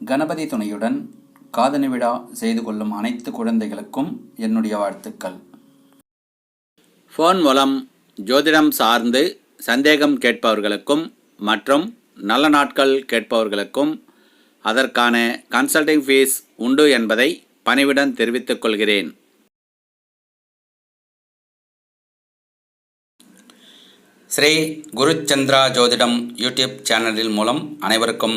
கணபதி துணையுடன் காதணி விழா செய்து கொள்ளும் அனைத்து குழந்தைகளுக்கும் என்னுடைய வாழ்த்துக்கள். ஃபோன் மூலம் ஜோதிடம் சார்ந்து சந்தேகம் கேட்பவர்களுக்கும் மற்றும் நல்ல நாட்கள் கேட்பவர்களுக்கும் அதற்கான கன்சல்டிங் ஃபீஸ் உண்டு என்பதை பணிவுடன் தெரிவித்துக் கொள்கிறேன். ஸ்ரீ குருச்சந்திரா ஜோதிடம் யூடியூப் சேனலில் மூலம் அனைவருக்கும்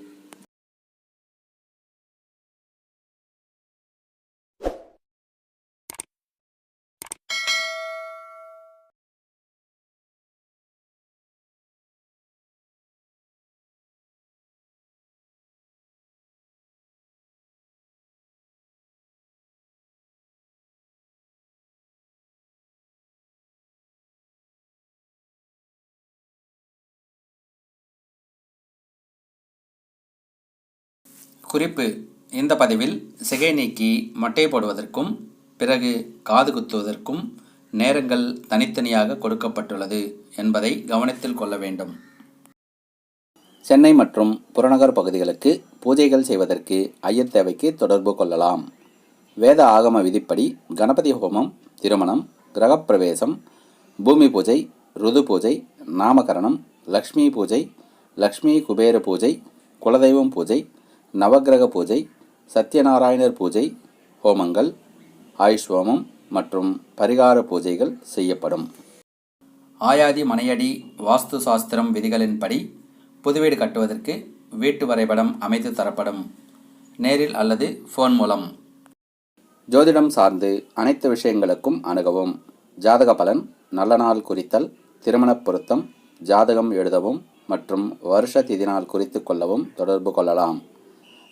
குறிப்பு. இந்த பதிவில் சிகை நீக்கி மொட்டை போடுவதற்கும் பிறகு காது குத்துவதற்கும் நேரங்கள் தனித்தனியாக கொடுக்கப்பட்டுள்ளது என்பதை கவனத்தில் கொள்ள வேண்டும். சென்னை மற்றும் புறநகர் பகுதிகளுக்கு பூஜைகள் செய்வதற்கு ஐயர் தேவைக்கு தொடர்பு கொள்ளலாம். வேத ஆகம விதிப்படி கணபதி ஹோமம் திருமணம் கிரகப்பிரவேசம் பூமி பூஜை ருது பூஜை நாமகரணம் லக்ஷ்மி பூஜை லக்ஷ்மி குபேர பூஜை குலதெய்வம் பூஜை நவக்கிரக பூஜை சத்யநாராயணர் பூஜை ஹோமங்கள் ஆயுஷ் ஹோமம் மற்றும் பரிகார பூஜைகள் செய்யப்படும். ஆயாதி மனையடி வாஸ்து சாஸ்திரம் விதிகளின்படி புதுவீடு கட்டுவதற்கு வீட்டு வரைபடம் அமைத்து தரப்படும். நேரில் அல்லது ஃபோன் மூலம். ஜோதிடம் சார்ந்து அனைத்து விஷயங்களுக்கும் அணுகவும். ஜாதக பலன் நல்ல நாள் குறித்தல் திருமணப் பொருத்தம் ஜாதகம் எழுதவும் மற்றும் வருஷ திதி நாள் குறித்து கொள்ளவும் தொடர்பு கொள்ளலாம்.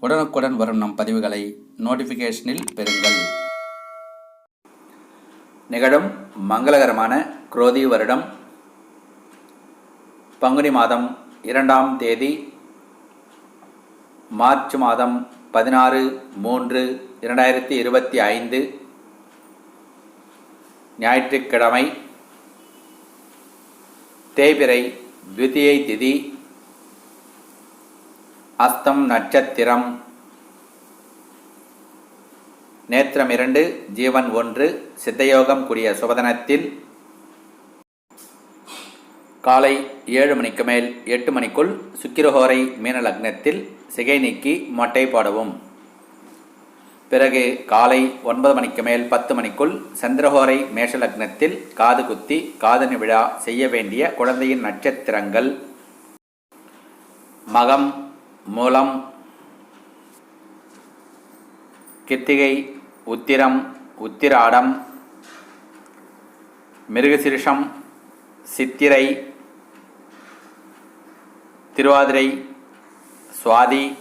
உடனுக்குடன் வரும் நம் பதிவுகளை நோட்டிஃபிகேஷனில் பெறுங்கள். நிகழும் மங்களகரமான குரோதி வருடம். பங்குனி மாதம் இரண்டாம் தேதி மார்ச் மாதம் பதினாறு மூன்று இரண்டாயிரத்தி இருபத்தி ஐந்து ஞாயிற்றுக்கிழமை தேய்பிறை துவிதியை திதி அஸ்தம் நட்சத்திரம். நேத்திரம் இரண்டு ஜீவன் ஒன்று சித்தயோகம் கூடிய சுபதனத்தில் காலை ஏழு மணிக்கு மேல் எட்டு மணிக்குள் சுக்கிரஹோரை மீன லக்னத்தில் சிகை நீக்கி மொட்டை போடவும். பிறகு காலை ஒன்பது மணிக்கு மேல் பத்து மணிக்குள் சந்திரஹோரை மேஷ லக்னத்தில் காது குத்தி காதணி விழா செய்ய வேண்டிய குழந்தையின் நட்சத்திரங்கள். மகம் மூலம் கித்திகை உத்திரம் உத்திராடம் மிருகசிருஷம் சித்திரை திருவாதிரை சுவாதி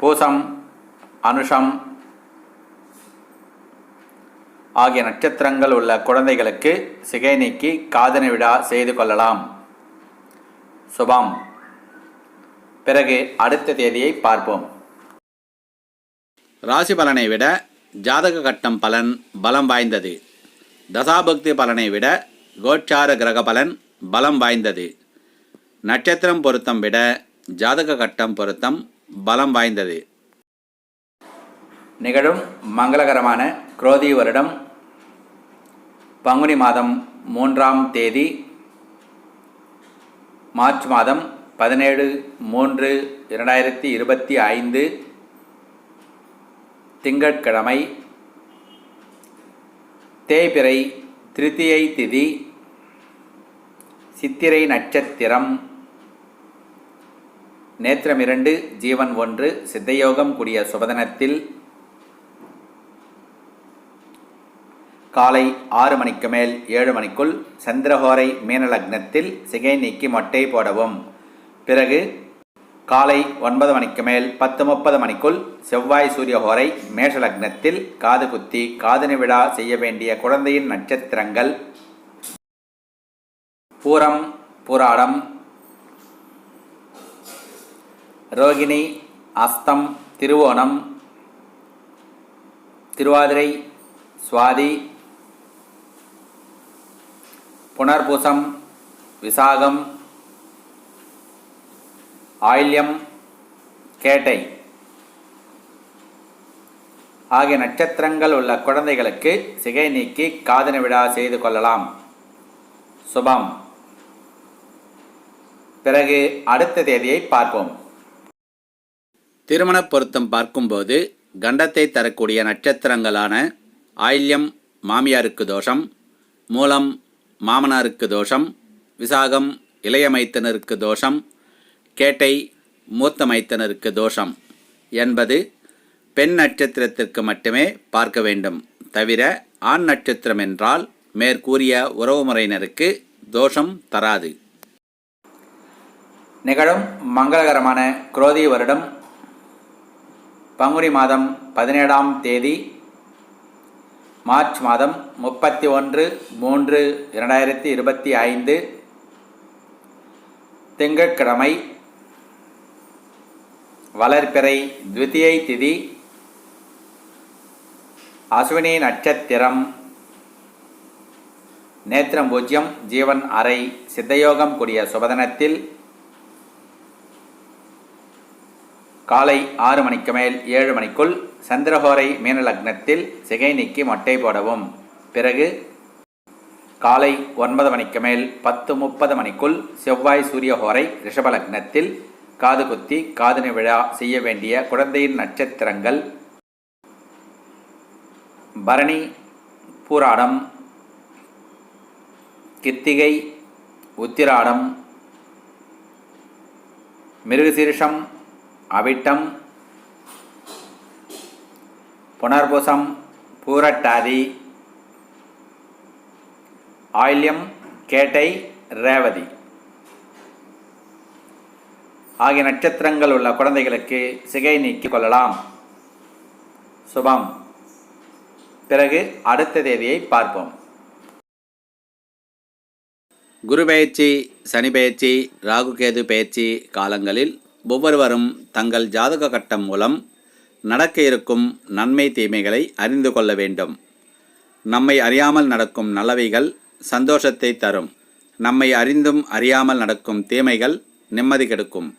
பூசம் அனுஷம் ஆகிய நட்சத்திரங்கள் உள்ள குழந்தைகளுக்கு சிகை நீக்கி காதனை விழா செய்து கொள்ளலாம். சுபம். பிறகு அடுத்த தேதியை பார்ப்போம். ராசி பலனை விட ஜாதக கட்டம் பலன் பலம் வாய்ந்தது. தசாபக்தி பலனை விட கோச்சார கிரக பலன் பலம் வாய்ந்தது. நட்சத்திரம் பொருத்தம் விட ஜாதக கட்டம் பொருத்தம் பலம் வாய்ந்தது. நிகழும் மங்களகரமான குரோதி வருடம் பங்குனி மாதம் மூன்றாம் தேதி மார்ச் மாதம் பதினேழு மூன்று இரண்டாயிரத்தி இருபத்தி ஐந்து திங்கட்கிழமை தேய்பிறை திருத்தியை திதி சித்திரை நட்சத்திரம். நேத்திரம் இரண்டு ஜீவன் ஒன்று சித்தயோகம் கூடிய சுபதனத்தில் காலை ஆறு மணிக்கு மேல் ஏழு மணிக்குள் சந்திரஹோரை மீனலக்னத்தில் சிகை நீக்கி மொட்டை போடவும். பிறகு காலை ஒன்பது மணிக்கு மேல் பத்து முப்பது மணிக்குள் செவ்வாய் சூரிய ஹோரை மேஷ லக்னத்தில் காது குத்தி காதணி விழா செய்ய வேண்டிய குழந்தையின் நட்சத்திரங்கள். பூரம் பூராடம் ரோகிணி அஸ்தம் திருவோணம் திருவாதிரை சுவாதி புனர்பூசம் விசாகம் ஆயில்யம் கேட்டை ஆகிய நட்சத்திரங்கள் உள்ள குழந்தைகளுக்கு சிகை நீக்கி காதன விழா செய்து கொள்ளலாம். சுபம். பிறகு அடுத்த தேதியை பார்ப்போம். திருமண பொருத்தம் பார்க்கும்போது கண்டத்தை தரக்கூடிய நட்சத்திரங்களான ஆயில்யம் மாமியாருக்கு தோஷம் மூலம் மாமனாருக்கு தோஷம் விசாகம் இளைய மைத்தனருக்கு தோஷம் கேட்டை மூத்த மைத்தனருக்கு தோஷம் என்பது பெண் நட்சத்திரத்திற்கு மட்டுமே பார்க்க வேண்டும் தவிர ஆண் நட்சத்திரம் என்றால் மேற்கூறிய உறவுமுறையினருக்கு தோஷம் தராது. நிகழும் மங்களகரமான குரோதி வருடம் பங்குனி மாதம் பதினேழாம் தேதி மார்ச் மாதம் முப்பத்தி ஒன்று மூன்று இரண்டாயிரத்தி இருபத்தி ஐந்து திங்கட்கிழமை வளர்பிறை த்விதியை திதி அஸ்வினி நட்சத்திரம் நேத்திரம் பூஜ்யம் ஜீவன் அறை சித்தயோகம் கூடிய சுபதனத்தில் காலை ஆறு மணிக்கு மேல் ஏழு மணிக்குள் சந்திரஹோரை மீன லக்னத்தில் சிகை நீக்கி மொட்டை போடவும். பிறகு காலை ஒன்பது மணிக்கு மேல் பத்து முப்பது மணிக்குள் செவ்வாய் சூரியஹோரை ரிஷபலக்னத்தில் ரிஷப லக்னத்தில் காது குத்தி காதணி விழா செய்ய வேண்டிய குழந்தையின் நட்சத்திரங்கள். பரணி பூராடம் கித்திகை உத்திராடம் மிருகசீர்ஷம் அவிட்டம் புனர்புசம் பூரட்டாதி ஆயில்யம் கேட்டை ரேவதி. ஆகிய நட்சத்திரங்கள் உள்ள குழந்தைகளுக்கு சிகை நீக்கிக் கொள்ளலாம். சுபம். பிறகு அடுத்த தேதியை பார்ப்போம். குரு பெயர்ச்சி சனி பெயர்ச்சி ராகுகேது பெயர்ச்சி காலங்களில் ஒவ்வொருவரும் தங்கள் ஜாதக கட்டம் மூலம் நடக்க இருக்கும் நன்மை தீமைகளை அறிந்து கொள்ள வேண்டும். நம்மை அறியாமல் நடக்கும் நல்லவைகள் சந்தோஷத்தை தரும். நம்மை அறிந்தும் அறியாமல் நடக்கும் தீமைகள் நிம்மதி கெடுக்கும்.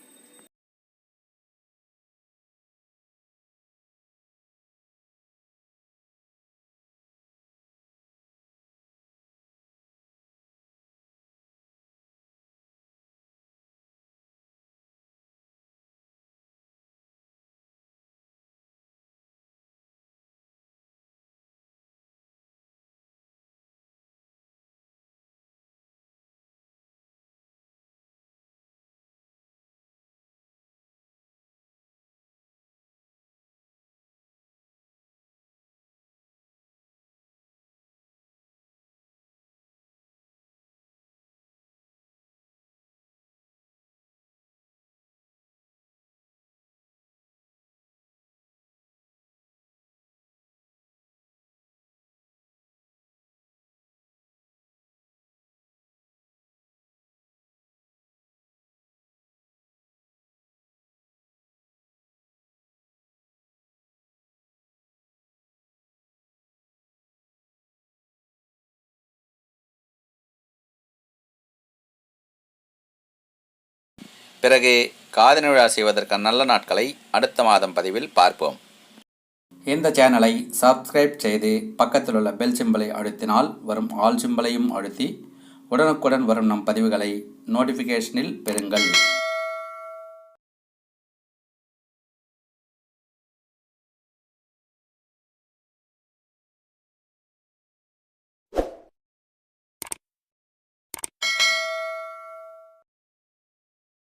பிறகு காதணி விழா செய்வதற்கான நல்ல நாட்களை அடுத்த மாதம் பதிவில் பார்ப்போம். இந்த சேனலை சப்ஸ்கிரைப் செய்து பக்கத்தில் உள்ள பெல் சிம்பலை அழுத்தினால் வரும் ஆல் சிம்பலையும் அழுத்தி உடனுக்குடன் வரும் நம் பதிவுகளை நோட்டிஃபிகேஷனில் பெறுங்கள்.